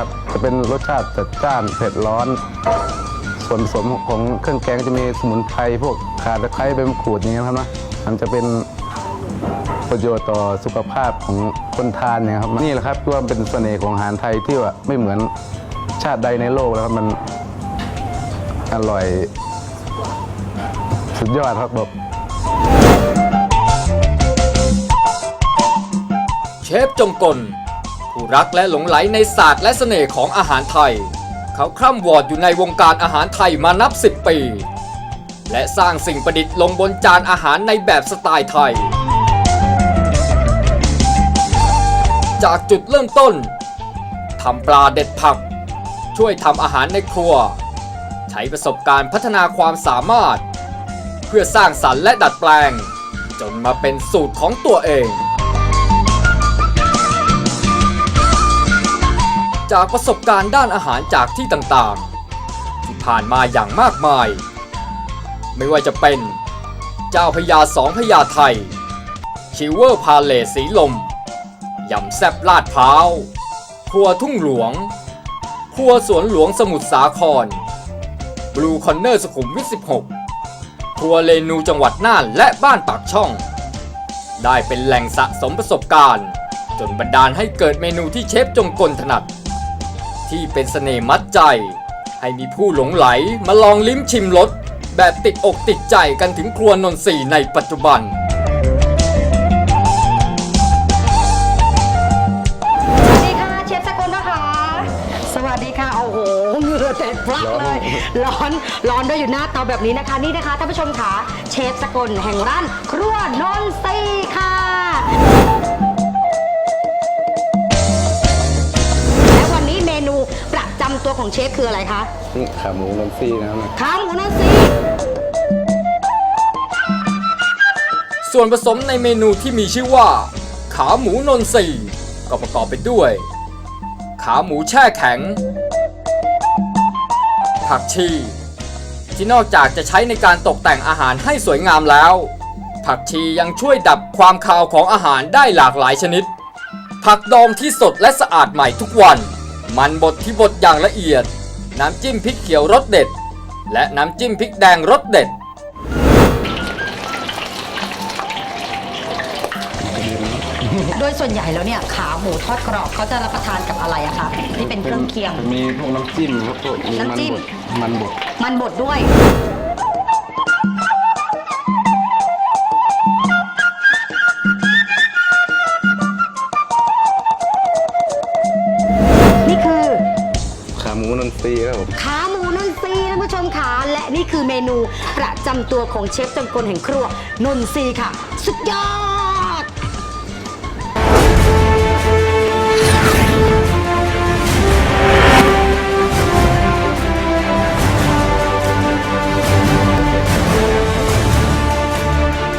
นะครับ จะเป็นรสชาติจัดจ้านเผ็ดร้อน ส่วนผสมของเครื่องแกงจะมีสมุนไพรพวกข่าตะไคร้ใบมะกรูดอย่างเงี้ยครับนะมันจะเป็นประโยชน์ต่อสุขภาพของคนทานเนี่ยครับนี่แหละครับที่ว่าเป็นเสน่ห์ของอาหารไทยที่ว่าไม่เหมือนชาติใดในโลกแล้วครับมันอร่อย สุดยอดครับแบบเชฟจงกล ผู้รักและหลงไหลในศาสตร์และเสน่ห์ของอาหารไทย เขาคร่ำวอดอยู่ในวงการอาหารไทยมานับ10ปี และสร้างสิ่งประดิษฐ์ลงบนจานอาหารในแบบสไตล์ไทย จากจุดเริ่มต้นทำปลาเด็ดผัก ช่วยทำอาหารในครัว ใช้ประสบการณ์พัฒนาความสามารถ เพื่อสร้างสรรค์และดัดแปลง จนมาเป็นสูตรของตัวเอง จากประสบการณ์ด้านอาหารจากที่ต่างๆ ที่ผ่านมาอย่างมากมาย ไม่ว่าจะเป็น เจ้าพญาสองพญาไทยชิวเวอร์พาเลสสีลมยำแซบลาดพร้าวครัวทุ่งหลวง ครัวสวนหลวงสมุทรสาคร บลูคอนเนอร์สุขุมวิท 16 ครัวเรนูจังหวัดน่านและบ้านปากช่อง ได้เป็นแหล่งสะสมประสบการณ์ จนบันดาลให้เกิดเมนูที่เชฟจงกลถนัด ที่เป็นเสน่ห์มัดใจ ให้มีผู้หลงไหลมาลองลิ้มชิมรสแบบติดอกติดใจกันถึงครัวนนทรีย์ในปัจจุบัน สวัสดีค่ะเชฟสกลนะคะ สวัสดีค่ะ โอ้โหเหงื่อเต็มพลักเลย ร้อนร้อนด้วยอยู่หน้าเตาแบบนี้นะคะนี่นะคะท่านผู้ชมค่ะเชฟสกลแห่งร้านครัวนนทรีย์ค่ะและ ตัวของเชฟคืออะไรคะนี่ขาหมูนนซี่นะครับขาหมูนนทรีย์ส่วนผสมในเมนูที่มีชื่อว่า ขาหมูนนทรีย์ก็ประกอบไปด้วย ขาหมูแช่แข็ง ผักชี ที่นอกจากจะใช้ในการตกแต่งอาหารให้สวยงามแล้ว ผักชียังช่วยดับความคาวของอาหารได้หลากหลายชนิด ผักดองที่สดและสะอาดใหม่ทุกวัน มันบดที่บดอย่างละเอียด น้ำจิ้มพริกเขียวรสเด็ด และน้ำจิ้มพริกแดงรสเด็ด โดยส่วนใหญ่แล้วเนี่ยขาหมูทอดกรอบเขาจะรับประทานกับอะไรอะคะที่เป็นเครื่องเคียง มีพวกน้ำจิ้มครับพวกมีน้ำจิ้ม มันบดมันบดด้วยีครับผมขาหมูนนทรีท่านผู้ชมขาและนี่คือเมนูประจำตัวของเชฟจงกลแห่งครัวนนทรีค่ะ สุดยอด